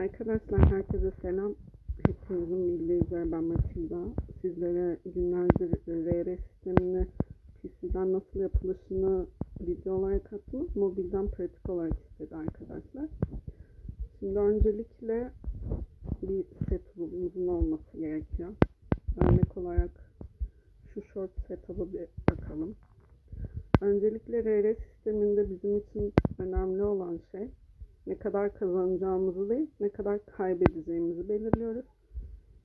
Arkadaşlar herkese selam. Hepinizin bildiği üzere ben Matilda. Sizlere günlerdir RR sistemini PC'den nasıl yapılışını video olarak attım. Mobilden pratik olarak istedi arkadaşlar. Şimdi öncelikle bir setup'ımızın olması gerekiyor. Örnek olarak şu short setup'a bir bakalım. Öncelikle RR sisteminde bizim için önemli olan şey ne kadar kazanacağımızı değil, ne kadar kaybedeceğimizi belirliyoruz.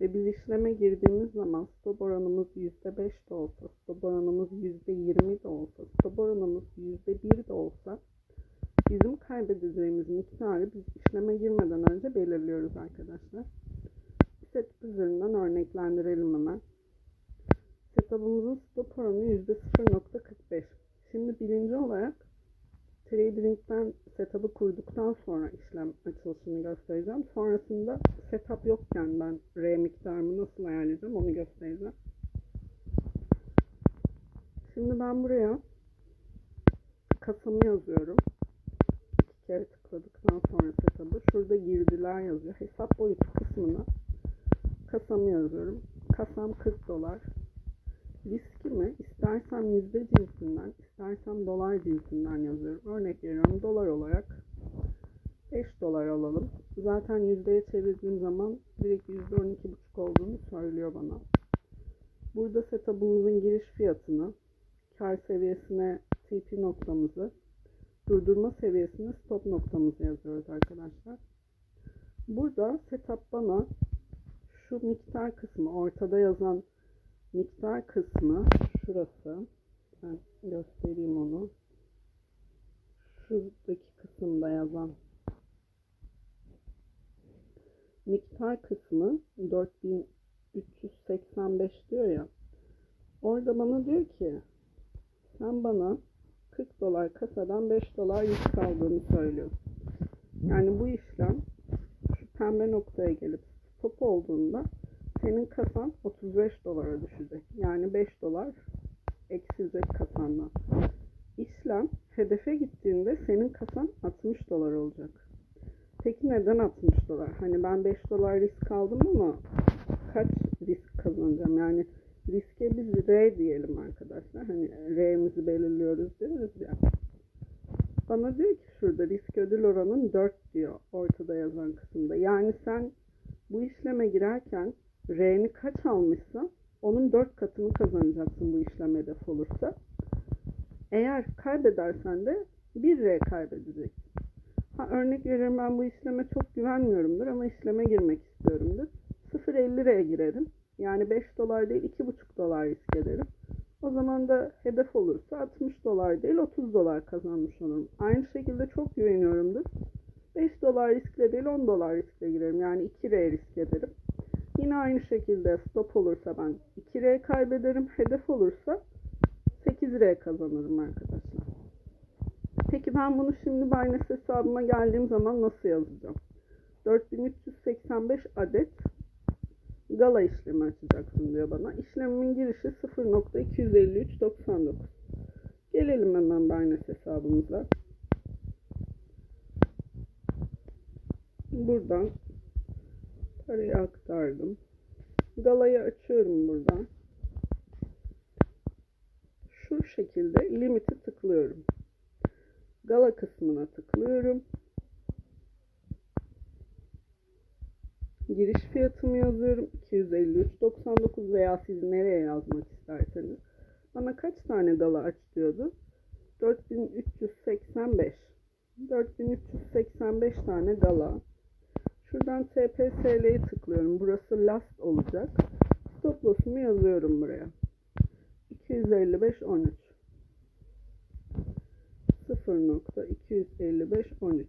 Ve biz işleme girdiğimiz zaman stop oranımız %5 de olsa, stop oranımız %20 de olsa, stop oranımız %1 de olsa bizim kaybedeceğimiz miktarı biz işleme girmeden önce belirliyoruz arkadaşlar. Setup üzerinden örneklendirelim hemen. Setup'ımızın stop oranı %0.45. Şimdi birinci olarak Trading'den setup'ı kurduktan sonra işlem açılışını göstereceğim. Sonrasında setup yokken ben R miktarımı nasıl ayarlayacağım onu göstereceğim. Şimdi ben buraya kasamı yazıyorum. İki kere tıkladıktan sonra setup'ı. Şurada girdiler yazıyor. Hesap boyutu kısmına kasamı yazıyorum. Kasam 40 dolar. Riskimi istersem yüzde cinsinden, istersem dolar cinsinden yazıyorum. Örnek veriyorum dolar olarak 5 dolar alalım. Zaten yüzdeye çevirdiğim zaman direkt yüzde 12,5 olduğunu söylüyor bana. Burada setup'ımızın giriş fiyatını, kar seviyesine TP noktamızı, durdurma seviyesine stop noktamızı yazıyoruz arkadaşlar. Burada setup bana şu miktar kısmı ortada yazan miktar kısmı şurası. Ben göstereyim onu. Şuradaki kısımda yazan miktar kısmı 4385 diyor ya. Orada bana diyor ki sen bana 40 dolar kasadan 5 dolar risk aldığını söylüyorsun. Yani bu işlem şu pembe noktaya gelip stop olduğunda senin kasan 35 dolara düşecek. Yani 5 dolar eksilecek kasandan. İşlem hedefe gittiğinde senin kasan 60 dolar olacak. Peki neden 60 dolar? Hani ben 5 dolar risk aldım ama kaç risk kazanacağım? Yani riske biz R diyelim arkadaşlar. Hani R'mizi belirliyoruz diyoruz ya. Bana diyor ki şurada risk ödül oranın 4 diyor ortada yazan kısımda. Yani sen bu işleme girerken R'ni kaç almışsa onun 4 katını kazanacaksın bu işlem hedef olursa. Eğer kaybedersen de 1 R kaybedeceksin. Ha, örnek veriyorum ben bu işleme çok güvenmiyorumdur ama işleme girmek istiyorumdur. 0.50 R girerim. Yani 5 dolar değil 2.5 dolar risk ederim. O zaman da hedef olursa 60 dolar değil 30 dolar kazanmış olurum. Aynı şekilde çok güveniyorumdur. 5 dolar riskle değil 10 dolar riskle girerim. Yani 2 R risk ederim. Yine aynı şekilde stop olursa ben 2R kaybederim. Hedef olursa 8R kazanırım arkadaşlar. Peki ben bunu şimdi Binance hesabıma geldiğim zaman nasıl yazacağım? 4385 adet gala işlemi açacaksın diyor bana. İşlemimin girişi 0.253.99. Gelelim hemen Binance hesabımıza. Buradan Parayı aktardım. Galayı açıyorum buradan. Şu şekilde limiti tıklıyorum. Gala kısmına tıklıyorum. Giriş fiyatımı yazıyorum. 253.99 veya siz nereye yazmak isterseniz. Bana kaç tane gala aç diyordu? 4385. 4385 tane gala. Şuradan TPSL'yi tıklıyorum. Burası last olacak. Stop loss'umu yazıyorum buraya. 255 13 0.255 13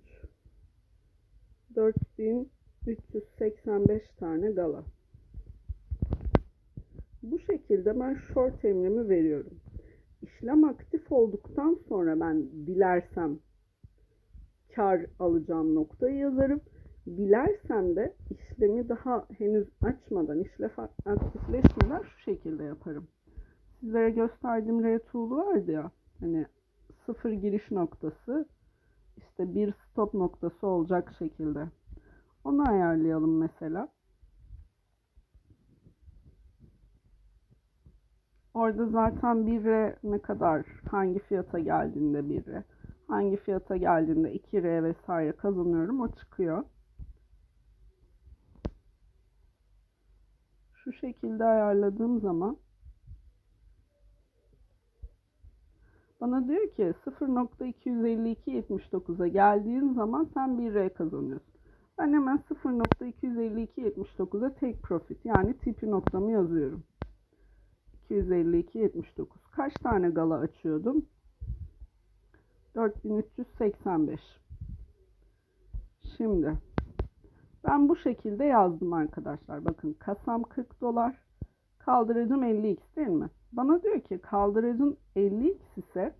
4385 tane gala. Bu şekilde ben short emrimi veriyorum. İşlem aktif olduktan sonra ben dilersem kar alacağım noktayı yazarım. Dilersem de işlemi daha henüz açmadan, işlem aktifleşmeden şu şekilde yaparım. Sizlere gösterdiğim R tool'u vardı ya, hani sıfır giriş noktası, işte bir stop noktası olacak şekilde. Onu ayarlayalım mesela. Orada zaten 1R ne kadar, hangi fiyata geldiğinde 1R, hangi fiyata geldiğinde 2R vesaire kazanıyorum o çıkıyor. Şu şekilde ayarladığım zaman bana diyor ki 0.25279'a geldiğin zaman sen 1R kazanıyorsun. Ben hemen 0.25279'a take profit yani tipi noktamı yazıyorum. 252.79. Kaç tane gala açıyordum? 4385. Şimdi ben bu şekilde yazdım arkadaşlar. Bakın kasam 40 dolar. Kaldırıcım 50x değil mi? Bana diyor ki kaldırıcın 50x ise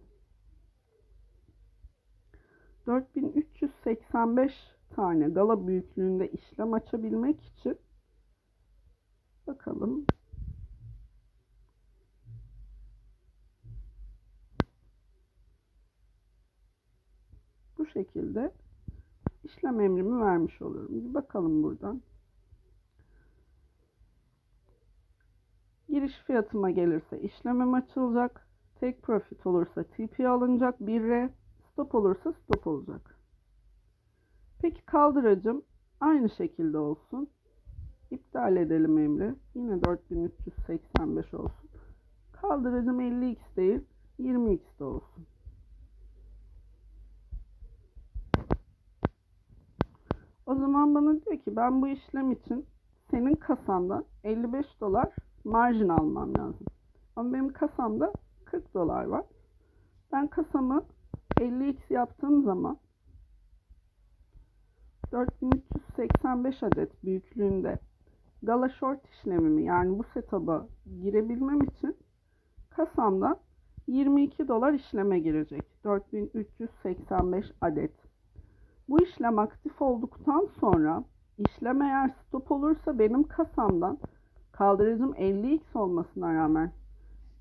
4385 tane gala büyüklüğünde işlem açabilmek için bakalım bu şekilde işlem emrimi vermiş oluyorum. Bir bakalım buradan. Giriş fiyatıma gelirse işlemim açılacak. Take profit olursa TP alınacak. 1R stop olursa stop olacak. Peki kaldıracım aynı şekilde olsun. İptal edelim emri. Yine 4385 olsun. Kaldıracım 50x değil 20x de olsun. O zaman bana diyor ki ben bu işlem için senin kasandan 55 dolar marjin almam lazım. Ama benim kasamda 40 dolar var. Ben kasamı 50x yaptığım zaman 4385 adet büyüklüğünde Gala Short işlemimi yani bu setup'a girebilmem için kasamda 22 dolar işleme girecek. 4385 adet. Bu işlem aktif olduktan sonra işlem eğer stop olursa benim kasamdan kaldırıcım 50x olmasına rağmen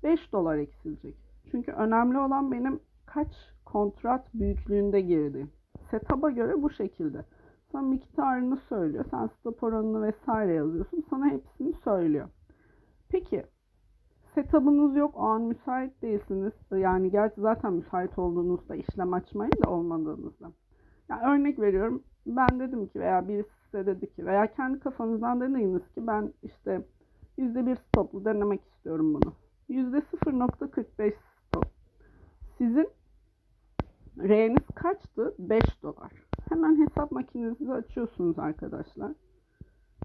5 dolar eksilecek. Çünkü önemli olan benim kaç kontrat büyüklüğünde girdi. Setup'a göre bu şekilde. Sana miktarını söylüyor. Sen stop oranını vesaire yazıyorsun. Sana hepsini söylüyor. Peki setup'ınız yok. O an müsait değilsiniz. Yani gerçi zaten müsait olduğunuzda işlem açmayın da olmadığınızda. Yani örnek veriyorum. Ben dedim ki veya birisi size dedi ki veya kendi kafanızdan deneyiniz ki ben işte %1 stoplu denemek istiyorum bunu. %0.45 stop. Sizin R'niz kaçtı? 5 dolar. Hemen hesap makinenizi açıyorsunuz arkadaşlar.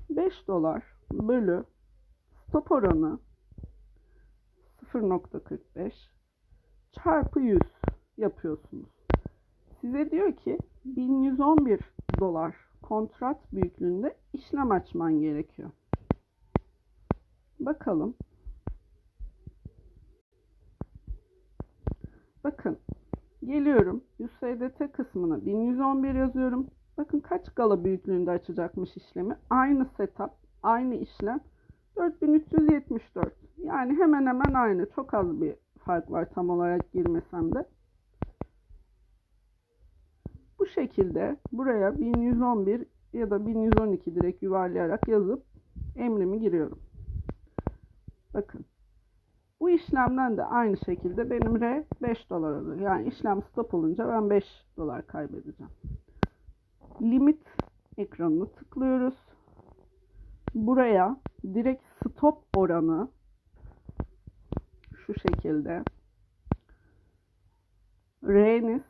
5 dolar bölü stop oranı 0.45 çarpı 100 yapıyorsunuz. Size diyor ki 1111 dolar kontrat büyüklüğünde işlem açman gerekiyor. Bakalım. Bakın geliyorum USDT kısmına 1111 yazıyorum. Bakın kaç gala büyüklüğünde açacakmış işlemi. Aynı setup, aynı işlem 4374. Yani hemen hemen aynı. Çok az bir fark var tam olarak girmesem de. Bu şekilde buraya 1111 ya da 1112 direkt yuvarlayarak yazıp emrimi giriyorum. Bakın. Bu işlemden de aynı şekilde benim R 5 dolar oluyor. Yani işlem stop olunca ben 5 dolar kaybedeceğim. Limit ekranını tıklıyoruz. Buraya direkt stop oranı şu şekilde R'niz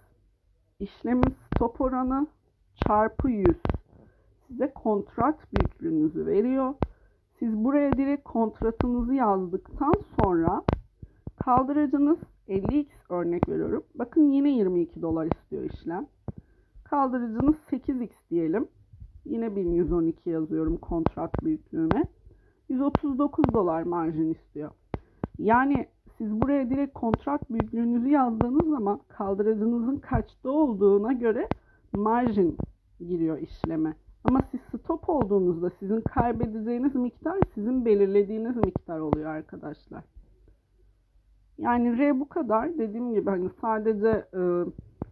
işlemin stop oranı çarpı 100 size kontrat büyüklüğünüzü veriyor. Siz buraya direkt kontratınızı yazdıktan sonra kaldırıcınız 50x örnek veriyorum. Bakın yine 22 dolar istiyor işlem. Kaldırıcınız 8x diyelim. Yine 1112 yazıyorum kontrat büyüklüğüme. 139 dolar marjin istiyor. Yani siz buraya direkt kontrat büyüklüğünüzü yazdığınız zaman kaldırıcınızın kaçta olduğuna göre marjin giriyor işleme. Ama siz stop olduğunuzda sizin kaybedeceğiniz miktar sizin belirlediğiniz miktar oluyor arkadaşlar. Yani R bu kadar. Dediğim gibi hani sadece e,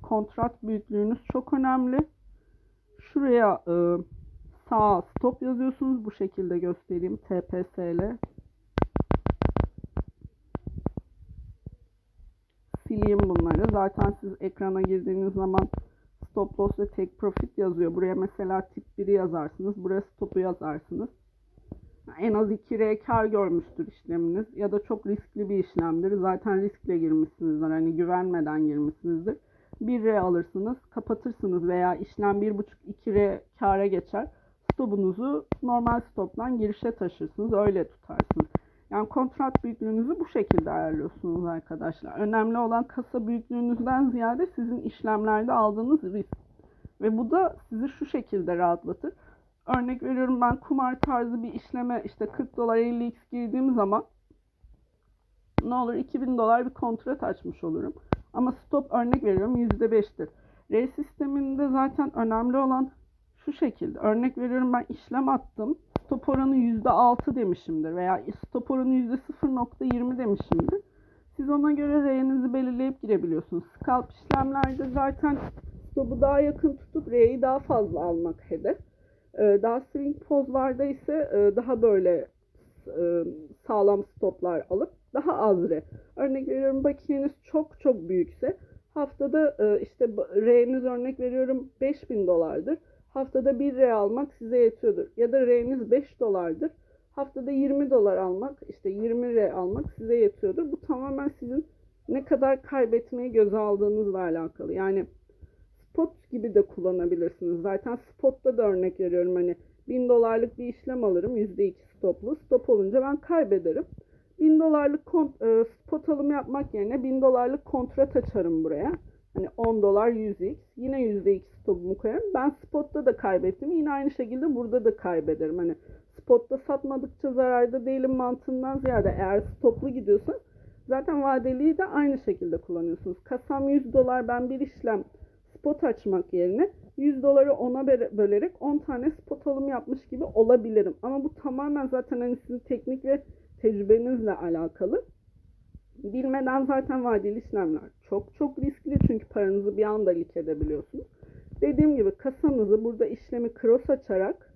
kontrat büyüklüğünüz çok önemli. Şuraya e, Sağ stop yazıyorsunuz. Bu şekilde göstereyim. TPSL. Sileyim bunları. Zaten siz ekrana girdiğiniz zaman stop loss ve take profit yazıyor. Buraya mesela tip 1'i yazarsınız. Buraya stop'u yazarsınız. En az 2R kar görmüştür işleminiz. Ya da çok riskli bir işlemdir. Zaten riskle girmişsinizdir. Hani güvenmeden girmişsinizdir. 1R alırsınız, kapatırsınız veya işlem 1.5-2R kâra geçer. Stopunuzu normal stoptan girişe taşırsınız. Öyle tutarsınız. Yani kontrat büyüklüğünüzü bu şekilde ayarlıyorsunuz arkadaşlar. Önemli olan kasa büyüklüğünüzden ziyade sizin işlemlerde aldığınız risk. Ve bu da sizi şu şekilde rahatlatır. Örnek veriyorum ben kumar tarzı bir işleme işte 40 dolar 50x girdiğim zaman ne olur 2000 dolar bir kontrat açmış olurum. Ama stop örnek veriyorum %5'tir. R sisteminde zaten önemli olan şu şekilde. Örnek veriyorum ben işlem attım. Stop oranı %6 demişimdir veya stop oranı %0.20 demişimdir. Siz ona göre R'nizi belirleyip girebiliyorsunuz. Scalp işlemlerde zaten stop'u daha yakın tutup R'yi daha fazla almak hedef. Ee, Daha swing pozlarda ise e, daha böyle e, sağlam stoplar alıp daha az R. Örnek veriyorum makineniz çok çok büyükse haftada e, işte R'niz örnek veriyorum 5000 dolardır. Haftada 1 R almak size yetiyordur. Ya da R'niz 5 dolardır. Haftada 20 dolar almak işte 20 R almak size yetiyordur. Bu tamamen sizin ne kadar kaybetmeyi göze aldığınızla alakalı. Yani spot gibi de kullanabilirsiniz. Zaten spotta da örnek veriyorum hani 1000 dolarlık bir işlem alırım %2 stoplu. Stop olunca ben kaybederim. 1000 dolarlık kont- e, spot alım yapmak yerine 1000 dolarlık kontrat açarım buraya. Hani 10 dolar 100x. Yine %2 stopumu koyarım. Ben spotta da kaybettim. Yine aynı şekilde burada da kaybederim. Hani spotta satmadıkça zararda değilim mantığından ziyade eğer stoplu gidiyorsa zaten vadeliyi de aynı şekilde kullanıyorsunuz. Kasam 100 dolar ben bir işlem spot açmak yerine 100 doları 10'a böle- bölerek 10 tane spot alım yapmış gibi olabilirim. Ama bu tamamen zaten hani sizin teknik ve tecrübenizle alakalı. Bilmeden zaten vadeli işlemler çok çok riskli çünkü paranızı bir anda lik edebiliyorsunuz. Dediğim gibi kasanızı burada işlemi cross açarak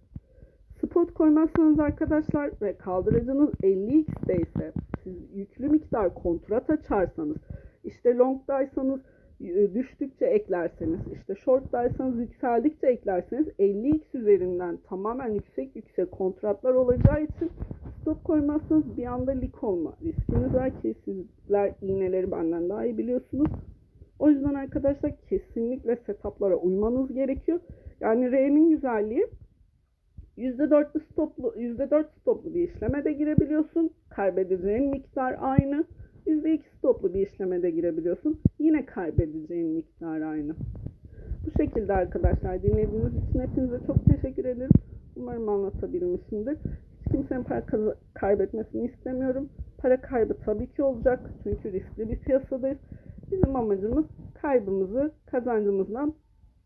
spot koymazsanız arkadaşlar ve kaldırıcınız 50x'de ise siz yüklü miktar kontrat açarsanız işte longdaysanız e, düştükçe eklerseniz işte shortdaysanız yükseldikçe eklerseniz 50x üzerinden tamamen yüksek yüksek kontratlar olacağı için stop koymazsanız bir anda lik olma riskiniz var ki sizler iğneleri benden daha iyi biliyorsunuz. O yüzden arkadaşlar kesinlikle setuplara uymanız gerekiyor. Yani R'nin güzelliği %4'lü stoplu, %4 stoplu bir işleme de girebiliyorsun. Kaybedeceğin miktar aynı. %2 stoplu bir işleme de girebiliyorsun. Yine kaybedeceğin miktar aynı. Bu şekilde arkadaşlar dinlediğiniz için hepinize çok teşekkür ederim. Umarım anlatabilmişimdir. Kimsenin para kaybetmesini istemiyorum. Para kaybı tabii ki olacak. Çünkü riskli bir piyasadayız. Bizim amacımız kaybımızı kazancımızdan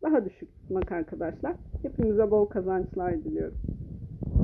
daha düşük tutmak arkadaşlar. Hepinize bol kazançlar diliyorum.